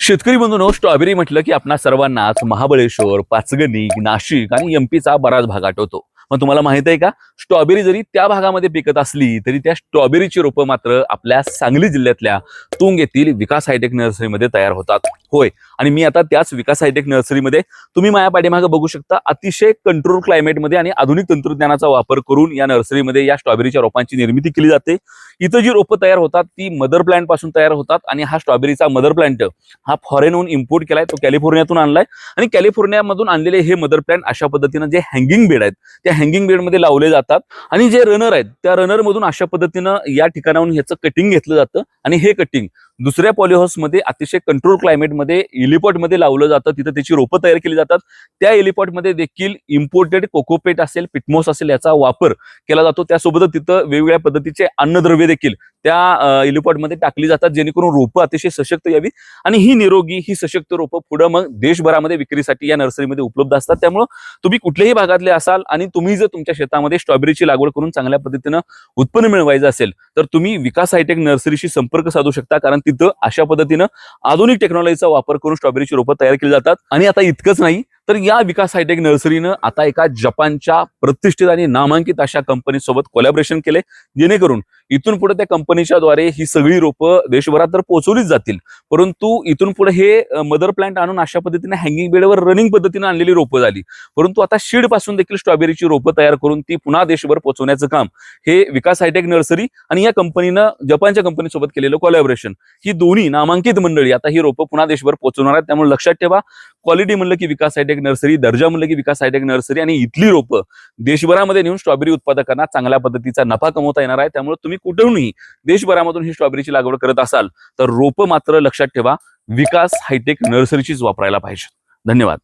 शेतकरी बंधूंनो स्ट्रॉबेरी म्हटलं की आपणा सर्वांनाच महाबळेश्वर पाचगणी नाशिक आणि एमपीचा बराच भाग आठवतो. मग तुम्हाला माहीत आहे का? स्ट्रॉबेरी जरी त्या भागामध्ये पिकत असली तरी त्या स्ट्रॉबेरीची रोपं मात्र आपल्या सांगली जिल्ह्यातल्या तुंग येथील विकास हायटेक नर्सरीमध्ये तयार होतात. होय. आणि मी आता त्याच विकास साहित्यिक नर्सरीमध्ये तुम्ही माझ्या पाठीमागे बघू शकता अतिशय कंट्रोल क्लायमेटमध्ये आणि आधुनिक तंत्रज्ञानाचा वापर करून या नर्सरीमध्ये या स्ट्रॉबेरीच्या रोपांची निर्मिती केली जाते. इथं जी रोपं तयार होतात ती मदर प्लांटपासून तयार होतात आणि हा स्ट्रॉबेरीचा मदर प्लांट हा फॉरेनहून इम्पोर्ट केलाय तो कॅलिफोर्नियातून आणलाय. आणि कॅलिफोर्नियामधून आणलेले हे मदर प्लांट अशा पद्धतीनं जे हँगिंग बेड आहेत त्या हँगिंग बेडमध्ये लावले जातात. आणि जे रनर आहेत त्या रनर मधून अशा पद्धतीनं या ठिकाणाहून ह्याचं कटिंग घेतलं जातं. आणि हे कटिंग दुसऱ्या पॉलिहाऊसमध्ये अतिशय कंट्रोल क्लायमेटमध्ये एलिपॉटमध्ये लावलं जातं. तिथं त्याची रोपं तयार केली जातात. त्या एलिपॉटमध्ये देखील इम्पोर्टेड कोकोपेट असेल पिटमोस असेल याचा वापर केला जातो. त्यासोबतच तिथं वेगवेगळ्या पद्धतीचे अन्नद्रव्य देखील त्या एलिपॉटमध्ये टाकली जातात जेणेकरून रोपं अतिशय सशक्त यावी आणि ही निरोगी ही सशक्त रोपं पुढं मग देशभरामध्ये विक्रीसाठी या नर्सरीमध्ये उपलब्ध असतात. त्यामुळं तुम्ही कुठल्याही भागातले असाल आणि तुम्ही जर तुमच्या शेतामध्ये स्ट्रॉबेरीची लागवड करून चांगल्या पद्धतीनं उत्पन्न मिळवायचं असेल तर तुम्ही विकास हायटेक नर्सरीशी संपर्क साधू शकता. कारण तिथं अशा पद्धतीनं आधुनिक टेक्नॉलॉजीचा वापर करून स्ट्रॉबेरीची रोपं तयार केली जातात. आणि आता इतकंच नाही तर या विकास हायटेक नर्सरीनं आता एका जपानच्या प्रतिष्ठित आणि नामांकित अशा कंपनीसोबत कोलॅबरेशन केले जेणेकरून इथून पुढे त्या कंपनीच्या द्वारे ही सगळी रोपं देशभरात तर पोहोचवलीच जातील. परंतु इथून पुढे हे मदर प्लांट आणून अशा पद्धतीने हँगिंग बेडवर रनिंग पद्धतीने आणलेली रोपं झाली. परंतु आता शीडपासून देखील स्ट्रॉबेरीची रोपं तयार करून ती पुन्हा देशभर पोहोचवण्याचं काम हे विकास हायटेक नर्सरी आणि या कंपनीनं जपानच्या कंपनीसोबत केलेलं कॉलॅबोरेशन ही दोन्ही नामांकित मंडळी आता ही रोपं पुन्हा देशभर पोहोचवणार आहेत. त्यामुळे लक्षात ठेवा क्वालिटी म्हणलं की विकास हायटेक नर्सरी दर्जा म्हणलं की विकास हायटेक नर्सरी आणि इथली रोपं देशभरामध्ये नेऊन स्ट्रॉबेरी उत्पादकांना चांगल्या पद्धतीचा नफा कमवता येणार आहे. त्यामुळे तुम्ही कुठूनही देशभरामधून ही स्ट्रॉबेरीची लागवड करत असाल तर रोपं मात्र लक्षात ठेवा विकास हायटेक नर्सरीचीच वापरायला पाहिजे. धन्यवाद.